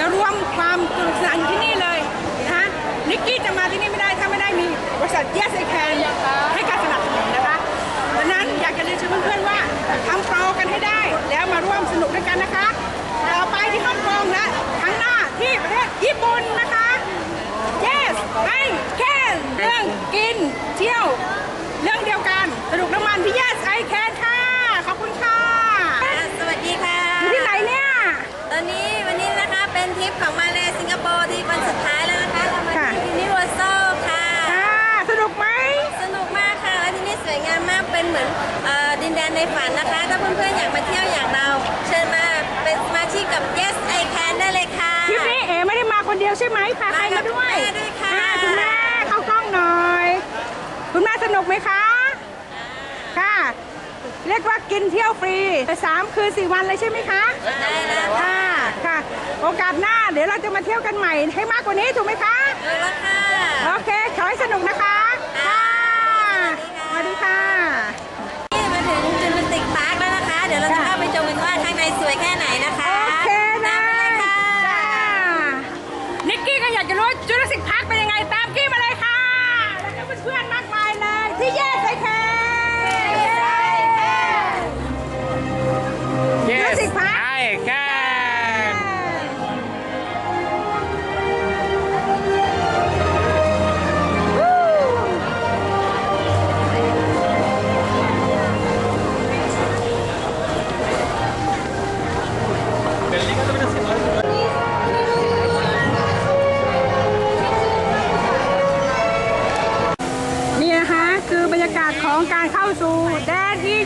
จะรวมความสนุกสนานอยู่ที่นี่เลยนะคะนิกกี้จะมาที่นี่ไม่ได้ถ้าไม่ได้มีบริษัท Yes I Can ให้การสนับสนุนนะคะดังนั้นอยากจะเรียนเชิญเพื่อนๆว่าทำโปรกันให้ได้ แล้วมาร่วมสนุกด้วยกันนะคะต่อไปที่ฮ่องกงและครั้งหน้าที่ประเทศญี่ปุ่นนะคะ Yes I Can เรื่องกินเที่ยว เรื่องเดียวกันสนุกน้ำมันที่ Yes I Can ค่ะ ขอบคุณค่ะ ค่ะสวัสดีค่ะ อยู่ที่ไหนเนี่ย ตอนนี้วันนี้นะคะเป็น ทริปของมาเลสิงคโปร์ที่วันสุดท้ายแล้วนะคะ เรามาค่ะที่ยูนิเวอร์แซลค่ะ ค่ะ สนุกไหม สนุกมากค่ะ และที่นี่สวยงามมาก เป็นเหมือนเอ่อดินแดนในฝันนะคะ ถ้าเพื่อนๆอยากมาเที่ยวอย่างเรา เชิญมาเป็นสมาชิกกับ Yes I Can ได้เลยค่ะทริปนี้เอ๋ไม่ได้มาคนเดียวใช่ไหมพาใครมาด้วยมากับแม่ด้วยค่ะอ่าคุณแม่เข้ากล้องหน่อย คุณแม่สนุกไหมคะ ค่ะเรียกว่ากินเที่ยวฟรีไปสามคืนสี่วันเลยใช่ไหมคะ ได้แล้วค่ะ ค่ะ โอกาสหน้าเดี๋ยวเราจะมาเที่ยวกันใหม่ให้มากกว่านี้ถูกไหมคะดูแล้วค่ะ โอเค ขอให้สนุกนะคะ ค่ะสวัสดีค่ะ นี่มาถึงจิมนาสติกพาร์คแล้วนะคะ เดี๋ยวเราจะเข้าไปชมกันว่าข้างในสวยแค่ไหนนะคะ โอเคได้ตามไปเลยค่ะจ้านิกกี้ก็อยากจะรู้จุลศิษย์พักเป็นยังไงตามกี้มาเลยค่ะ แล้วก็เพื่อนๆ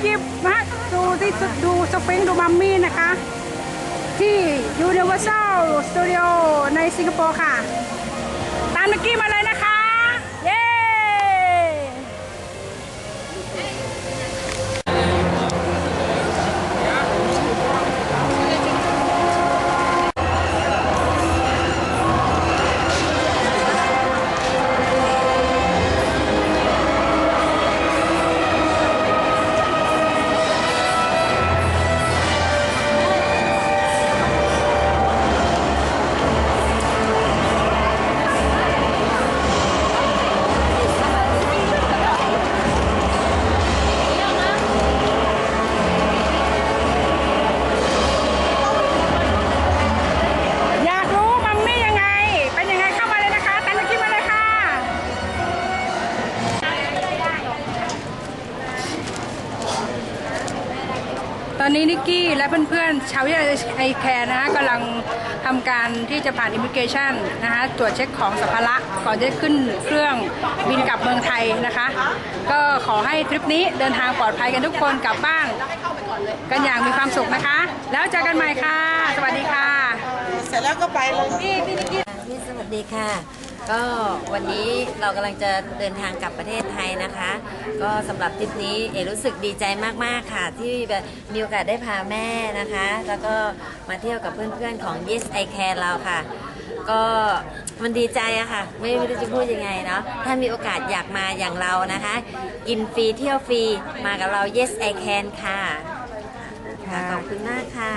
ยิบนะดูที่ดูสปริงดูมัมมี่นะคะ ที่ Universal Studio ในสิงคโปร์ค่ะ ตามนักกี้มาเลย นนี้นิกกี้และเพื่อนๆชาววิทยาลัยไอแคร์นะคะกำลังทำการที่จะผ่านอิมิเกชันนะคะตรวจเช็คของสัมภาระก่อนจะขึ้นเครื่องบินกลับเมืองไทยนะคะ ก็ขอให้ทริปนี้เดินทางปลอดภัยกันทุกคนกลับบ้าน กันอย่างมีความสุขนะคะ แล้วเจอกันใหม่ค่ะ สวัสดีค่ะพี่พี่นิกกี้พี่สวัสดีค่ะ ก็วันนี้เรากำลังจะเดินทางกลับประเทศไทยนะคะ ก็สำหรับทริปนี้เอรู้สึกดีใจมาก ๆ ค่ะ ที่แบบมีโอกาสได้พาแม่นะคะ แล้วก็มาเที่ยวกับเพื่อน ๆ ของ Yes I Care เราค่ะ ก็มันดีใจอะค่ะ ไม่ไม่รู้จะพูดยังไงเนาะถ้ามีโอกาสอยากมาอย่างเรานะคะ กินฟรีเที่ยวฟรีมากับเรา Yes I Can ค่ะค่ะขอบคุณมากค่ะ